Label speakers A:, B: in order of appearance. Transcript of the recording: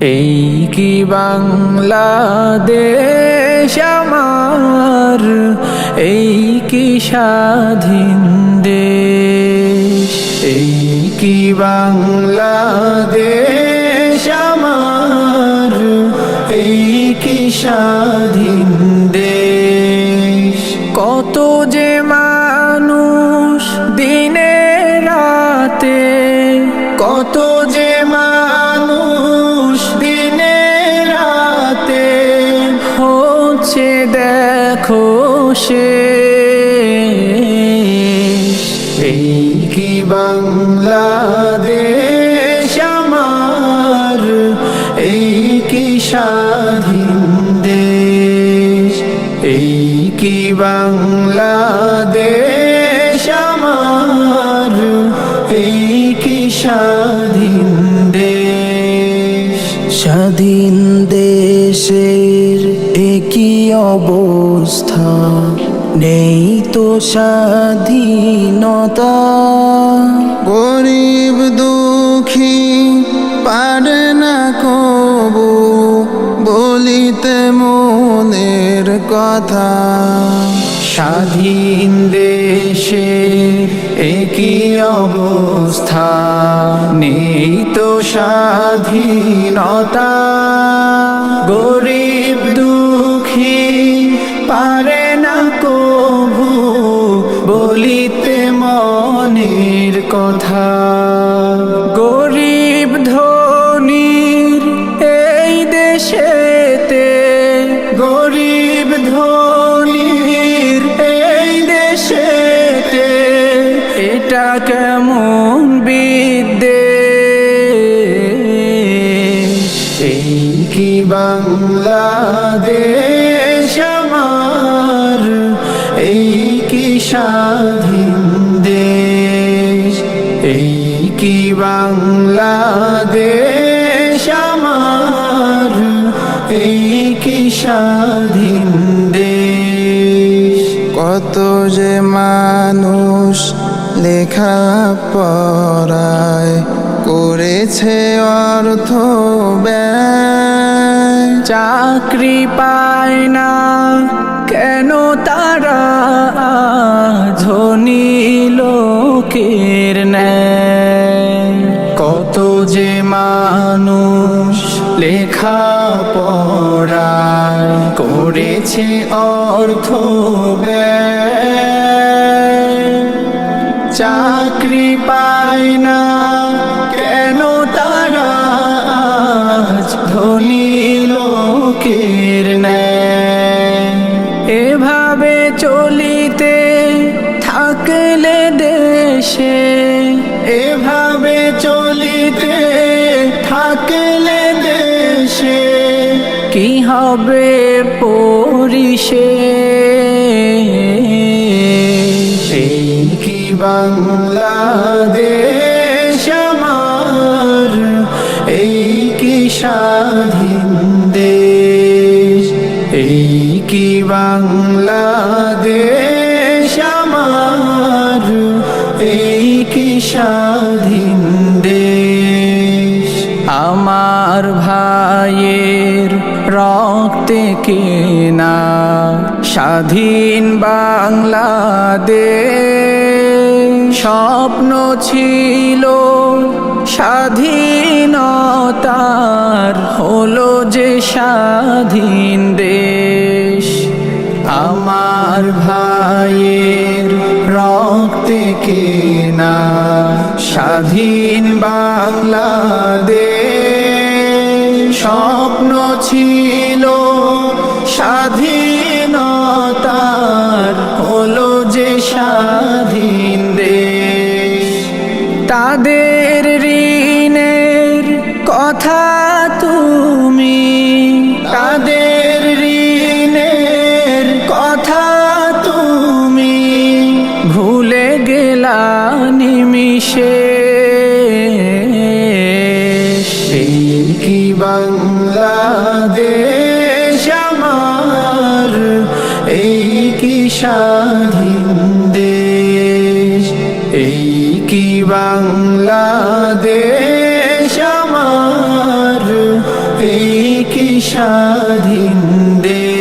A: এই কি বাংলাদেশ আমার? এই কি স্বাধীন দেশ? এই কি বাংলা বাংলাদেশ আমার? এই কি স্বাধীন দেশ? কত যে এই কি বাংলাদেশ আমার? এই কি স্বাধীন দেশ? এই কি বাংলাদেশ আমার? এই কি স্বাধীন দেশ?
B: স্বাধীন দেশের একই অবস্থা নেই তো স্বাধীনতা। গরিব দুঃখী পারে না কবু বলিতে মনের কথা।
A: স্বাধীন দেশে একই অবস্থা নেই তো স্বাধীনতা। বলিতে মনের কথা। গরিব ধনির এই দেশেতে, গরিব ধনির এই দেশেতে এটা কেমন এই কি বাংলাদেশ আমার? এই কি স্বাধীন দেশ এই কি বাংলাদেশ আমার? এই কি স্বাধীন দেশ?
B: কত যে মানুষ লেখা পড়ায় করেছে অর্থ
A: চাকরি পায় না কেন তারা ধনী লোকের কত যে মানুষ লেখা পড়ায় করেছে অর্থ চাকরি পায় না, কেন তারা আজ ধনী লোকের ন্যায়? এভাবে চলিতে দেশে এভাবে চলিতে থাকলে দেশে কি হবে পরিশেষ এই কি বাংলাদেশ আমার? এই কি স্বাধীন দেশ? এই কি বাংলাদেশ আমার? এই কি স্বাধীন দেশ আমার ভাইয়ের রক্তে কেনা স্বাধীন বাংলাদেশ। স্বপ্ন ছিল স্বাধীনতার, হলো যে স্বাধীন দেশ। আমার ভাইয়ের কেনা স্বাধীন বাংলাদেশ। স্বপ্ন ছিল স্বাধীনতার হলো যে স্বাধীন দেশ। তাদের বাংলাদেশ আমার এই কি স্বাধীন দেশ? এই কি বাংলাদেশ আমার এই কি স্বাধীন দেশ?